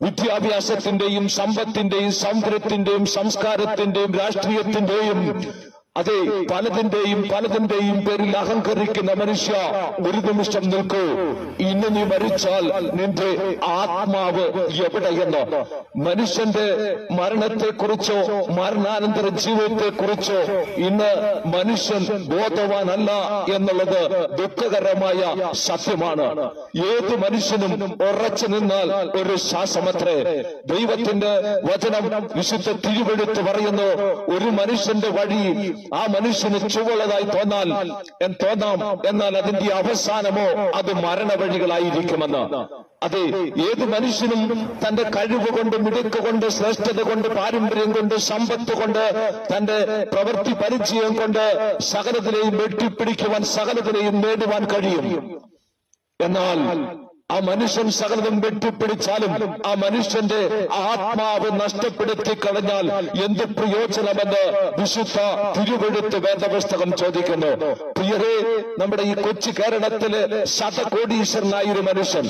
വിദ്യാഭ്യാസത്തിന്റെയും സമ്പത്തിന്റെയും സൗന്ദര്യത്തിന്റെയും സംസ്കാരത്തിന്റെയും രാഷ്ട്രീയത്തിന്റെയും അതെ പലതിന്റെയും പലതിന്റെയും പേരിൽ അഹങ്കരിക്കുന്ന മനുഷ്യ ഒരു നിമിഷം നിൽക്കൂ. ഇന്ന് നീ മരിച്ചാൽ നിന്റെ ആത്മാവ് എവിടെയെന്ന് മനുഷ്യന്റെ മരണത്തെക്കുറിച്ചോ മരണാനന്തര ജീവിതത്തെക്കുറിച്ചോ ഇന്ന് മനുഷ്യൻ ബോധവാനല്ല എന്നുള്ളത് ദുഃഖകരമായ സത്യമാണ്. ഏത് മനുഷ്യനും ഉറച്ചു നിന്നാൽ ഒരു ശ്വാസമത്രേ. ദൈവത്തിന്റെ വചനം വിശുദ്ധ തിരുവെടുത്ത് പറയുന്നു ഒരു മനുഷ്യന്റെ വഴി ആ മനുഷ്യന് ചുവളതായി തോന്നാൽ തോന്നാം? എന്നാൽ അതിന്റെ അവസാനമോ അത് മരണവഴികളായിരിക്കുമെന്ന്. അതെ ഏത് മനുഷ്യനും തന്റെ കഴിവ് കൊണ്ട് മിടുക്ക് കൊണ്ട് ശ്രേഷ്ഠത കൊണ്ട് പാരമ്പര്യം കൊണ്ട് സമ്പത്ത് കൊണ്ട് തന്റെ പ്രവൃത്തി പരിചയം കൊണ്ട് സകലത്തിനെയും വെട്ടിപ്പിടിക്കുവാൻ സകലത്തിനെയും നേടുവാൻ കഴിയും. എന്നാൽ ആ മനുഷ്യൻ സകലതും വെട്ടിപ്പിടിച്ചാലും ആ മനുഷ്യന്റെ ആത്മാവ് നഷ്ടപ്പെടുത്തി കളഞ്ഞാൽ എന്ത് പ്രയോജനമെന്ന് വിശുദ്ധ തിരുവെടുത്ത് വേദപുസ്തകം ചോദിക്കുന്നു. പ്രിയരെ നമ്മുടെ ഈ കൊച്ചു കേരളത്തിൽ ശതകോടീശ്വരനായ ഒരു മനുഷ്യൻ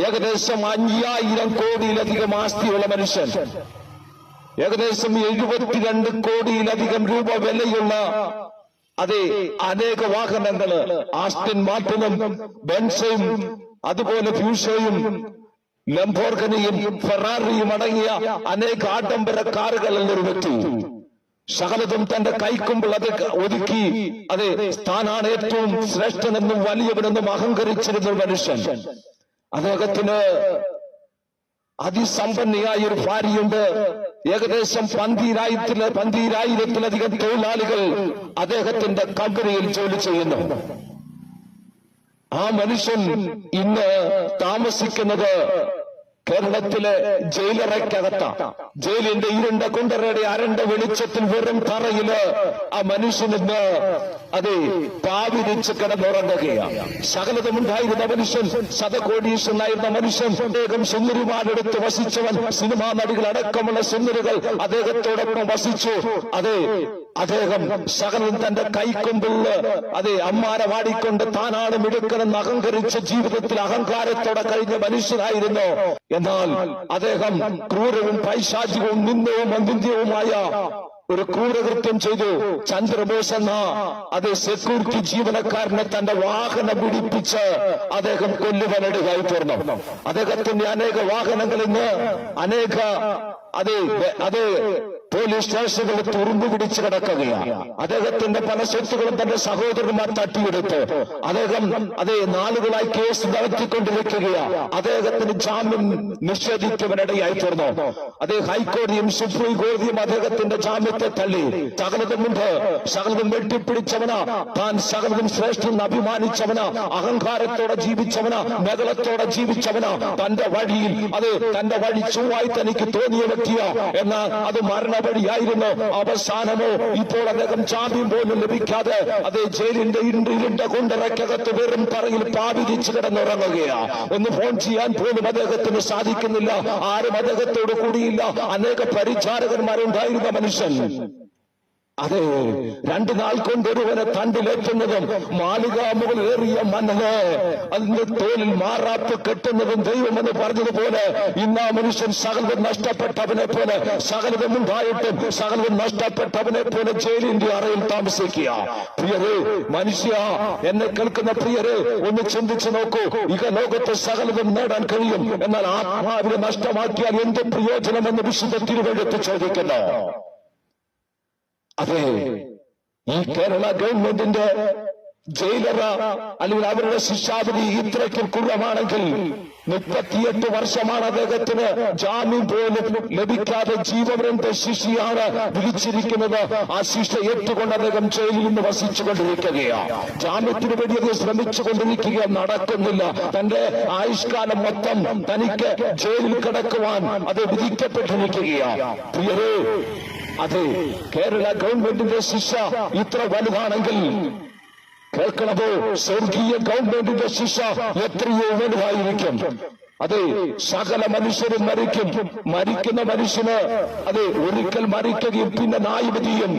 ഏകദേശം അയ്യായിരം കോടിയിലധികം ആസ്തിയുള്ള മനുഷ്യൻ ഏകദേശം എഴുപത്തിരണ്ട് കോടിയിലധികം രൂപ വിലയുള്ള അതെ അനേക വാഹനങ്ങൾ ആസ്റ്റിൻ മാർട്ടിനും ബെൻസയും അതുപോലെ ഫ്യൂഷയും ലംബോർഗനിയും ഫെറാറിയും അടങ്ങിയ അനേക ആഡംബര കാറുകളിൽ ഒരു വ്യക്തി സകലതും തന്റെ കൈക്കുമ്പോൾ അത് ഒതുക്കി അതെ താനാണ് ഏറ്റവും ശ്രേഷ്ഠനെന്നും വലിയവനെന്നും അഹങ്കരിച്ചിരുന്ന മനുഷ്യൻ. അദ്ദേഹത്തിന് അതിസമ്പന്നയായ ഒരു ഭാര്യയുണ്ട്. ഏകദേശം പന്തീരായിരത്തിൽ പന്തിരായിരത്തിലധികം തൊഴിലാളികൾ അദ്ദേഹത്തിന്റെ കമ്പനിയിൽ ജോലി ചെയ്യുന്നു. ആ മനുഷ്യൻ ഇന്ന് താമസിക്കുന്നത് കേരളത്തിലെ ജയിലറയ്ക്കകത്ത. ജയിലിന്റെ ഇരുണ്ട കുണ്ടറയുടെ അരണ്ട വെളിച്ചത്തിൽ വെറും തറയിൽ ആ മനുഷ്യനിന്ന് അതെ പാവിരിച്ച് കിടന്നുറങ്ങുകയാണ് സകലതമുണ്ടായിരുന്ന മനുഷ്യൻ ശതകോടീശ്വരനായിരുന്ന മനുഷ്യൻ അദ്ദേഹം സുന്ദരിമാരെടുത്ത് വസിച്ചവൻ സിനിമാ നടികൾ അടക്കമുള്ള സുന്ദരികൾ അദ്ദേഹത്തോടൊപ്പം വസിച്ചു. അതെ അദ്ദേഹം സകലം തന്റെ കൈക്കൊമ്പുള്ള അതെ അമ്മാരെ വാടിക്കൊണ്ട് താനാണ് മിടുക്കനെന്ന് അഹങ്കരിച്ച ജീവിതത്തിൽ അഹങ്കാരത്തോടെ കഴിഞ്ഞ മനുഷ്യനായിരുന്നു. എന്നാൽ അദ്ദേഹം ക്രൂരവും പൈശാചികവും നിന്ദവും അനിന്ദ്യവുമായ ഒരു ക്രൂരകൃത്യം ചെയ്തു. ചന്ദ്രബോസ് എന്ന അതേ സെക്യൂരിറ്റി ജീവനക്കാരനെ തന്റെ വാഹനം പിടിപ്പിച്ച് അദ്ദേഹം കൊല്ലുവനടുകയായി തീർന്നു. അദ്ദേഹത്തിന്റെ അനേക വാഹനങ്ങൾ ഇന്ന് അനേക അതെ അതെ പോലീസ് സ്റ്റേഷനുകൾ തുറന്നു പിടിച്ചു കിടക്കുകയാണ്. അദ്ദേഹത്തിന്റെ പല സ്വത്തുകളും തന്റെ സഹോദരന്മാർ തട്ടിയെടുത്ത് അദ്ദേഹം അതേ നാളുകളായി കേസ് നടത്തിക്കൊണ്ടിരിക്കുകയാണ്. അദ്ദേഹത്തിന് ജാമ്യം നിഷേധിക്കുവാനിടയായി തീർന്നു. അതേ ഹൈക്കോടതിയും സുപ്രീം കോടതിയും അദ്ദേഹത്തിന്റെ ജാമ്യത്തെ തള്ളി. സകലതും മുമ്പ് സകലതും വെട്ടിപ്പിടിച്ചവന. താൻ സകലതും ശ്രേഷ്ഠം അഭിമാനിച്ചവന. അഹങ്കാരത്തോടെ ജീവിച്ചവന. മേഖലത്തോടെ ജീവിച്ചവന. തന്റെ വഴിയിൽ അത് തന്റെ വഴി ചൊവ്വായി തനിക്ക് തോന്നിയ വ്യക്തിയ. എന്നാൽ അത് മരണവഴിയായിരുന്നു അവസാനമോ ഇപ്പോൾ അദ്ദേഹം ജാമ്യം പോലും ലഭിക്കാതെ അതേ ജയിലിന്റെ ഇരുണ്ട് കൊണ്ടിറക്കകത്ത് വെറും പറയിൽ പാവിരിച്ച് കിടന്നുറങ്ങുകയാ. ഒന്ന് ഫോൺ ചെയ്യാൻ പോലും അദ്ദേഹത്തിന് സാധിക്കുന്നില്ല. ആരും അദ്ദേഹത്തോട് കൂടിയില്ല. അനേക പരിചാരകന്മാരുണ്ടായിരുന്ന മനുഷ്യൻ. അതെ രണ്ടു നാൾ കൊണ്ടൊരുവനെ തണ്ടിലെത്തുന്നതും മാളിക മുകളിലേറിയ മന്നന് അതിന്റെ തോലിൽ മാറാപ്പ് കെട്ടുന്നതും ദൈവമെന്ന് പറഞ്ഞതുപോലെ ഇന്നാ മനുഷ്യൻ സകലതും നഷ്ടപ്പെട്ടവനെ പോലെ സകലതും ഉണ്ടായിട്ടും സകലതും നഷ്ടപ്പെട്ടവനെ പോലെ ജയിലിന്റെ അറയിൽ താമസിക്കുക. പ്രിയരെ മനുഷ്യ എന്നെ കേൾക്കുന്ന പ്രിയരെ ഒന്ന് ചിന്തിച്ചു നോക്കൂ. ഇക ലോകത്തെ സകലതും നേടാൻ കഴിയും. എന്നാൽ ആത്മാവിനെ നഷ്ടമാക്കിയാൽ എന്ത് പ്രയോജനമെന്ന് വിശുദ്ധ തിരുവഴുത്ത് ചോദിക്കുന്നു. അതെ. ഈ കേരള ഗവൺമെന്റിന്റെ ജയിലറ അല്ലെങ്കിൽ അവരുടെ ശിക്ഷാവിധി ഇത്രയ്ക്കും കുറവാണെങ്കിൽ മുപ്പത്തിയെട്ട് വർഷമാണ് അദ്ദേഹത്തിന് ജാമ്യം പോലും ലഭിക്കാതെ ജീവപര്യന്ത ശിക്ഷയാണ് വിളിച്ചിരിക്കുന്നത് ആ ശിക്ഷ ഏറ്റുകൊണ്ട് അദ്ദേഹം ജയിലിൽ നിന്ന് വസിച്ചുകൊണ്ടിരിക്കുകയാണ്. ജാമ്യത്തിന് വേണ്ടി അത് ശ്രമിച്ചുകൊണ്ടിരിക്കുക നടക്കുന്നില്ല. തന്റെ ആയുഷ്കാലം മൊത്തം തനിക്ക് ജയിലിൽ കിടക്കുവാൻ അത് വിധിക്കപ്പെട്ടിരിക്കുകയാണ്. പ്രിയരേ അതെ കേരള ഗവൺമെന്റിന്റെ ശിക്ഷ ഇത്ര വലുതാണെങ്കിൽ കേൾക്കണത് സ്വർഗീയ ഗവൺമെന്റിന്റെ ശിക്ഷ എത്രയോ വലുതായിരിക്കും. അതെ സകല മനുഷ്യരും മരിക്കും. മരിക്കുന്ന മനുഷ്യന് അതെ ഒരിക്കൽ മരിക്കുകയും പിന്നെ നായുവതിയും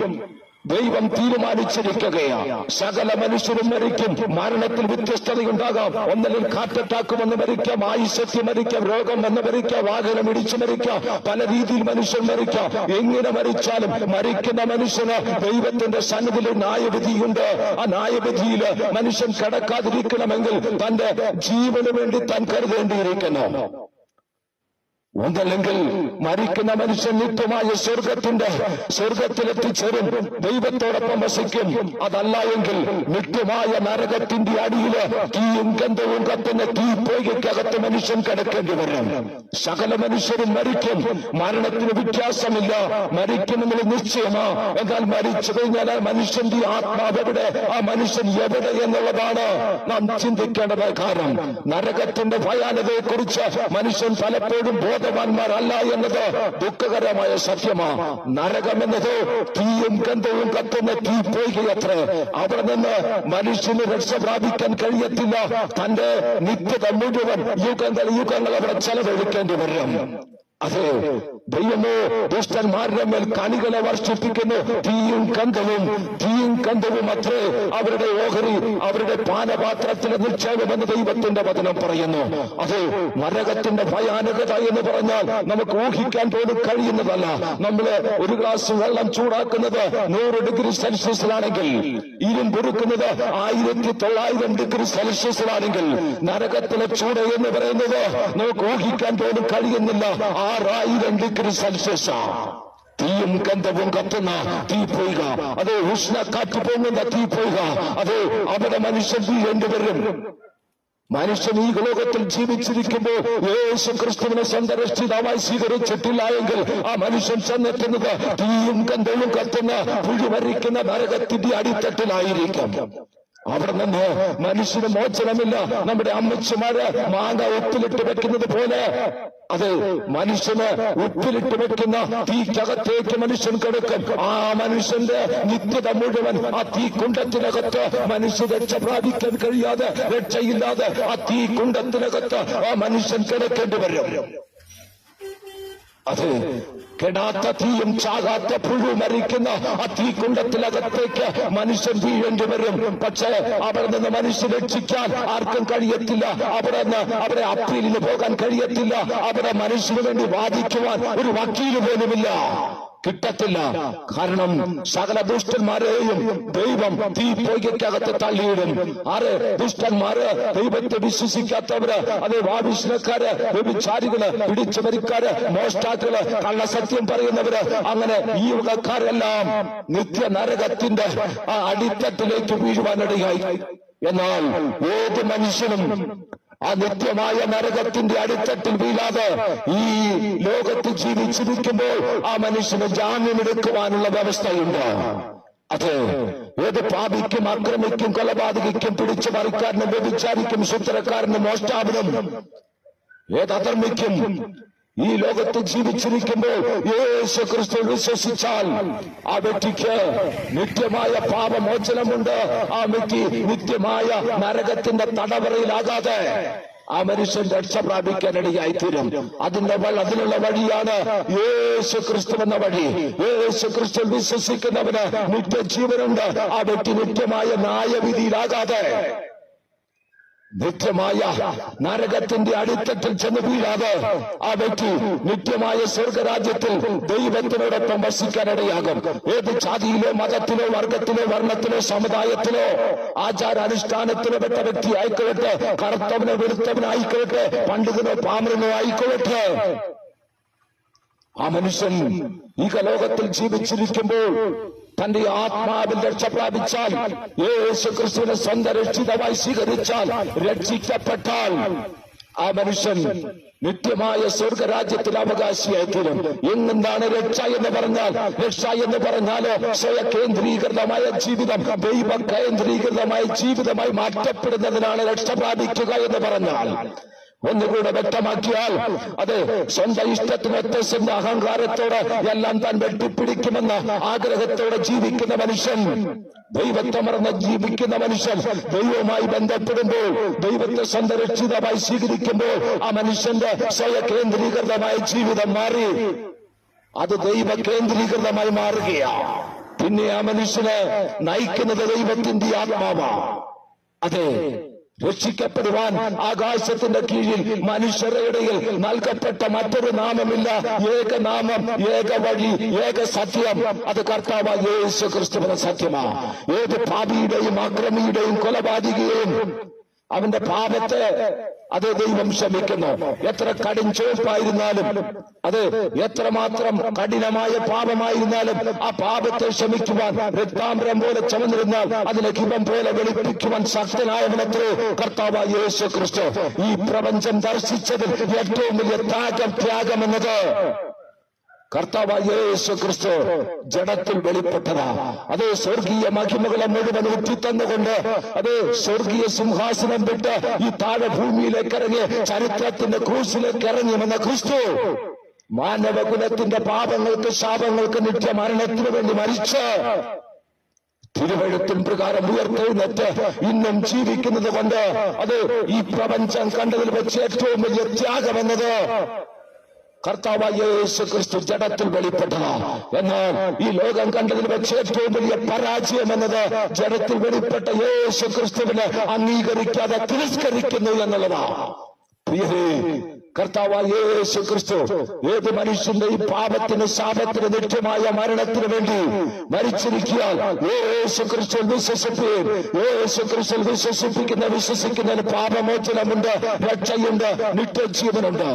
ദൈവം തീരുമാനിച്ചിരിക്കുകയാണ് സകല മനുഷ്യരും മരിക്കും. മരണത്തിൽ വ്യത്യസ്തതയുണ്ടാകാം. ഒന്നലിൽ കാറ്ററ്റാക്ക് മരിക്കാം. ആയുസത്യം മരിക്കാം. രോഗം വന്ന് മരിക്കാം. വാഹനം ഇടിച്ചു മരിക്കാം. പല രീതിയിൽ മനുഷ്യൻ മരിക്കാം. എങ്ങനെ മരിച്ചാലും മരിക്കുന്ന മനുഷ്യന് ദൈവത്തിന്റെ സന്നിധിയിൽ ന്യായവിധിയുണ്ട്. ആ ന്യായവിധിയിൽ മനുഷ്യൻ കിടക്കാതിരിക്കണമെങ്കിൽ തന്റെ ജീവന് വേണ്ടി താൻ കരുതേണ്ടിയിരിക്കുന്നു. ഒന്നല്ലെങ്കിൽ മരിക്കുന്ന മനുഷ്യൻ നിത്യമായ സ്വർഗത്തിന്റെ സ്വർഗത്തിലെത്തിച്ചേരും ദൈവത്തോടൊപ്പം വസിക്കും. അതല്ല എങ്കിൽ നിത്യമായ നരകത്തിന്റെ അടിയിൽ തീയും ഗന്ധവും കത്തുന്ന തീ പോയിക്കകത്ത് മനുഷ്യൻ കിടക്കേണ്ടി വരും. സകല മനുഷ്യരും മരിക്കും. മരണത്തിന് വ്യത്യാസമില്ല. മരിക്കുമെന്നുള്ള നിശ്ചയമാ. എന്നാൽ മരിച്ചു കഴിഞ്ഞാൽ മനുഷ്യന്റെ ആത്മാവ് എവിടെ? ആ മനുഷ്യൻ എവിടെ എന്നുള്ളതാണ് നാം ചിന്തിക്കേണ്ടത് കാരണം. നരകത്തിന്റെ ഭയാനതയെ കുറിച്ച് മനുഷ്യൻ പലപ്പോഴും ബോധവാന്മാരല്ല എന്നത് ദുഃഖകരമായ സത്യമാണ് നരകം എന്നത് തീയും ഗന്ധവും കത്തുന്ന തീ പോയികയത്രേ. അവിടെ നിന്ന് മനുഷ്യന് രക്ഷ പ്രാപിക്കാൻ കഴിയത്തില്ല. തന്റെ നിത്യത മുഴുവൻ യുഗങ്ങൾ യുഗങ്ങൾ അവിടെ ചെലവഴിക്കേണ്ടി വരും. അതെ. ദൈവമോ ദുഷ്ടന്മാരുടെ മേൽ കണികളെ വർഷിപ്പിക്കുന്നു. തീയും കന്ധവും തീയും കന്ധവും അത്രേ. അവരുടെ ഓഹരി അവരുടെ പാനപാത്രത്തിലെ നിക്ഷേപമെന്ന് ദൈവത്തിന്റെ വചനം പറയുന്നു. അതെ നരകത്തിന്റെ ഭയാനകത എന്ന് പറഞ്ഞാൽ നമുക്ക് ഊഹിക്കാൻ പോലും കഴിയുന്നതല്ല. നമ്മൾ ഒരു ഗ്ലാസ് വെള്ളം ചൂടാക്കുന്നത് നൂറ് ഡിഗ്രി സെൽഷ്യസിലാണെങ്കിൽ ഇരുമ്പുറുക്കുന്നത് ആയിരത്തി തൊള്ളായിരം ഡിഗ്രി സെൽഷ്യസിലാണെങ്കിൽ നരകത്തിലെ ചൂട് എന്ന് പറയുന്നത് നമുക്ക് ഊഹിക്കാൻ പോലും കഴിയുന്നില്ല. ആറായിരം ഡിഗ്രി സെൽഷ്യസാ തീയും ഗന്ധവും കത്തുന്ന തീ പോയിക. ഉഷ്ണ ഉഷ്ണക്കാറ്റ് പൊങ്ങുന്ന തീ പോയിക. അതെ അവിടെ മനുഷ്യൻ തീ രണ്ടുപേരും മനുഷ്യൻ ഈ ലോകത്തിൽ ജീവിച്ചിരിക്കുമ്പോൾ യേശു ക്രിസ്തുവിനെ സ്വന്തം സ്വീകരിച്ചിട്ടില്ല എങ്കിൽ ആ മനുഷ്യൻ ചെന്നെത്തുന്നത് തീയും ഗന്ധവും കത്തുന്ന പുഴിമരിക്കുന്ന നരകത്തിന്റെ അടിത്തട്ടിലായിരിക്കും. അവിടെ നിന്ന് മനുഷ്യന് മോചനമില്ല. നമ്മുടെ അമ്മച്ചിമാര് മാങ്ങ ഉപ്പിലിട്ട് വെക്കുന്നത് പോലെ. അത് മനുഷ്യന് ഉപ്പിലിട്ട് വെക്കുന്ന തീക്കകത്തേക്ക് മനുഷ്യൻ കിടക്കും. ആ മനുഷ്യന്റെ നിത്യത മുഴുവൻ ആ തീ കുണ്ടത്തിനകത്ത് മനുഷ്യ രക്ഷ പ്രാപിക്കാൻ കഴിയാതെ രക്ഷയില്ലാതെ ആ തീ കുണ്ടത്തിനകത്ത് ആ മനുഷ്യൻ കിടക്കേണ്ടി വരും. അത് കെടാത്ത തീയും ചാകാത്ത പുഴു മരിക്കുന്ന ആ തീക്കുണ്ടത്തിനകത്തേക്ക് മനുഷ്യൻ വീഴേണ്ടി വരും. പക്ഷേ അവിടെ നിന്ന് മനുഷ്യൻ രക്ഷിക്കാൻ ആർക്കും കഴിയത്തില്ല. അവിടെ നിന്ന് അവരെ അപ്പീലിന് പോകാൻ കഴിയത്തില്ല. അവരെ മനുഷ്യന് വേണ്ടി വാദിക്കുവാൻ ഒരു വക്കീൽ പോലുമില്ല. കിട്ടത്തില്ല. കാരണം സകല ദുഷ്ടന്മാരെയും ദൈവം തീ പൊയ്ക്കകത്ത് തള്ളിയിടും. ആറ് ദുഷ്ടന്മാര്? ദൈവത്തെ വിശ്വസിക്കാത്തവര് അത് വാവിഷ്ണക്കാര് വ്യഭിചാരികൾ പിടിച്ചുമരിക്കാര് മോഷ്ടാക്കൾ കള്ളസത്യം പറയുന്നവര് അങ്ങനെ ഈ യുഗക്കാരെല്ലാം നിത്യ നരകത്തിന്റെ ആ അടിത്തത്തിലേക്ക് വീഴുവാനിടയായി. എന്നാൽ ഏത് മനുഷ്യനും ആ നിത്യമായ നരകത്തിന്റെ അടിത്തട്ടിൽ വീഴാതെ ഈ ലോകത്ത് ജീവിച്ചിരിക്കുമ്പോൾ ആ മനുഷ്യന് ജാമ്യമെടുക്കുവാനുള്ള വ്യവസ്ഥയുണ്ട്. അത് ഏത് പാപിക്കും അക്രമിക്കും കൊലപാതകിക്കും പിടിച്ചു മറിക്കാരനും വ്യഭിചാരിക്കും സൂത്രക്കാരനും മോഷ്ടാവിനും ഏത് അധർമ്മിക്കും ഈ ലോകത്ത് ജീവിച്ചിരിക്കുമ്പോൾ യേശു ക്രിസ്തു വിശ്വസിച്ചാൽ ആ വ്യക്തിക്ക് നിത്യമായ പാപമോചനമുണ്ട്. ആ വ്യക്തി നിത്യമായ നരകത്തിന്റെ തടവറയിലാകാതെ ആ മനുഷ്യൻ രക്ഷ പ്രാപിക്കാനിടയായി തീരും അതിന്റെ വഴി അതിനുള്ള വഴിയാണ് യേശു ക്രിസ്തു എന്ന വഴി. യേശു ക്രിസ്തു വിശ്വസിക്കുന്നവന് നിത്യജീവനുണ്ട്. ആ വ്യക്തി നിത്യമായ ന്യായവിധിയിലാകാതെ നിത്യമായ നരകത്തിന്റെ അടിത്തട്ടിൽ ചെന്ന് വീഴാതെ ആ വ്യക്തി നിത്യമായ സ്വർഗരാജ്യത്തിൽ ദൈവത്തിനോടൊപ്പം വസിക്കാനിടയാകും ഏത് ജാതിയിലോ മതത്തിലോ വർഗത്തിലോ വർണത്തിലോ സമുദായത്തിലോ ആചാരാനുഷ്ഠാനത്തിലോ പെട്ട വ്യക്തി ആയിക്കൊള്ളട്ടെ കറുത്തവനോ വെളുത്തവനോ ആയിക്കൊള്ളട്ടെ പണ്ഡിതനോ പാമരനോ ആയിക്കൊള്ളട്ടെ. ആ മനുഷ്യൻ ഈ ലോകത്തിൽ ജീവിച്ചിരിക്കുമ്പോൾ തന്റെ ആത്മാവിൽ രക്ഷ പ്രാപിച്ചാൽ യേശു ക്രിസ്തുവിനെ സ്വന്തം രക്ഷിതമായി സ്വീകരിച്ചാൽ രക്ഷിക്കപ്പെട്ടാൽ ആ മനുഷ്യൻ നിത്യമായ സ്വർഗരാജ്യത്തിൽ അവകാശിയായി തീരും എങ്ങെന്താണ് രക്ഷ എന്ന് പറഞ്ഞാൽ? രക്ഷ എന്ന് പറഞ്ഞാൽ സ്വയകേന്ദ്രീകൃതമായ ജീവിതം ദൈവ കേന്ദ്രീകൃതമായ ജീവിതമായി മാറ്റപ്പെടുന്നതിനാണ് രക്ഷ പ്രാപിക്കുക എന്ന് പറഞ്ഞാൽ. ഒന്നുകൂടെ വ്യക്തമാക്കിയാൽ അത് സ്വന്തം ഇഷ്ടത്തിനൊത്ത സ്വന്തം അഹങ്കാരത്തോടെ എല്ലാം താൻ വെട്ടിപ്പിടിക്കുമെന്ന ആഗ്രഹത്തോടെ ജീവിക്കുന്ന മനുഷ്യൻ ദൈവത്തെ മറന്ന് ജീവിക്കുന്ന മനുഷ്യൻ ദൈവവുമായി ബന്ധപ്പെടുമ്പോൾ ദൈവത്തെ സ്വന്തം രക്ഷിതമായി സ്വീകരിക്കുമ്പോൾ ആ മനുഷ്യന്റെ സ്വയ കേന്ദ്രീകൃതമായ ജീവിതം മാറി. അത് ദൈവ കേന്ദ്രീകൃതമായി മാറുകയാണ്. പിന്നെ ആ മനുഷ്യനെ നയിക്കുന്നത് ദൈവത്തിന്റെ ആത്മാവാണ്. അതെ രക്ഷിക്കപ്പെടുവാൻ ആകാശത്തിന്റെ കീഴിൽ മനുഷ്യരുടെ നൽകപ്പെട്ട മറ്റൊരു നാമമില്ല. ഏക നാമം ഏക വഴി ഏക സത്യം അത് കർത്താവ് യേശു ക്രിസ്തുവിന്റെ സത്യമാ. ഏത് പാപിയുടെയും അക്രമിയുടെയും കൊലപാതകയെയും അവന്റെ പാപത്തെ അത് ദൈവം ക്ഷമിക്കുന്നു. എത്ര കടും ചോപ്പായിരുന്നാലും അത് എത്രമാത്രം കഠിനമായ പാപമായിരുന്നാലും ആ പാപത്തെ ക്ഷമിക്കുവാൻ രക്താംബരം പോലെ ചുമന്നിരുന്നാൽ അതിനെ ഹിമം പോലെ വെളുപ്പിക്കുവാൻ ശക്തനായവനത്രേ കർത്താവ് യേശു ക്രിസ്തു ഈ പ്രപഞ്ചം ദർശിച്ചതിൽ ഏറ്റവും വലിയ ത്യാഗം ത്യാഗം എന്നത് കർത്താവായ യേശു ക്രിസ്തു ജഡത്തിൽ വെളിപ്പെട്ടതാ. അത് സ്വർഗീയ മഹിമകളെ മുഴുവൻ ഒറ്റിത്തന്നുകൊണ്ട് അത് സ്വർഗീയ സിംഹാസനം വിട്ട് ഈ താഴെ ഭൂമിയിലേക്ക് ഇറങ്ങി ചരിത്രത്തിന്റെ ക്രൂസിലേക്ക് ഇറങ്ങി വന്ന ക്രിസ്തു മാനവകുലത്തിന്റെ പാപങ്ങൾക്ക് ശാപങ്ങൾക്ക് നിത്യ മരണത്തിന് വേണ്ടി മരിച്ച് തിരുവഴുത്തിൻ പ്രകാരം ഉയർത്തെഴുന്നേറ്റ് ഇന്നും ജീവിക്കുന്നത് കൊണ്ട് അത് ഈ പ്രപഞ്ചം കണ്ടതിൽ വെച്ച് ഏറ്റവും വലിയ ത്യാഗമെന്നത് കർത്താവായ ക്രിസ്തു ജഡത്തിൽ വെളിപ്പെട്ടതാ. എന്നാൽ ഈ ലോകം കണ്ടതിൽ വെച്ച് ഏറ്റവും വലിയ പരാജയം എന്നത് ജഡത്തിൽ വെളിപ്പെട്ട യേശു ക്രിസ്തുവിനെ അംഗീകരിക്കാതെ തിരസ്കരിക്കുന്നു എന്നുള്ളതാണ് പ്രിയരേ കർത്താവായ യേശു ക്രിസ്തു ഏത് മനുഷ്യന്റെ ഈ പാപത്തിന് ശാപത്തിന് നിത്യമായ മരണത്തിന് വേണ്ടി മരിച്ചിരിക്കാൻ യേശു ക്രിസ്തു വിശ്വസിപ്പീൻ യേശു ക്രിസ്തു വിശ്വസിപ്പിക്കുന്ന വിശ്വസിക്കുന്നതിന് പാപമോചനമുണ്ട് രക്ഷയുണ്ട് നിത്യജീവനുണ്ട്.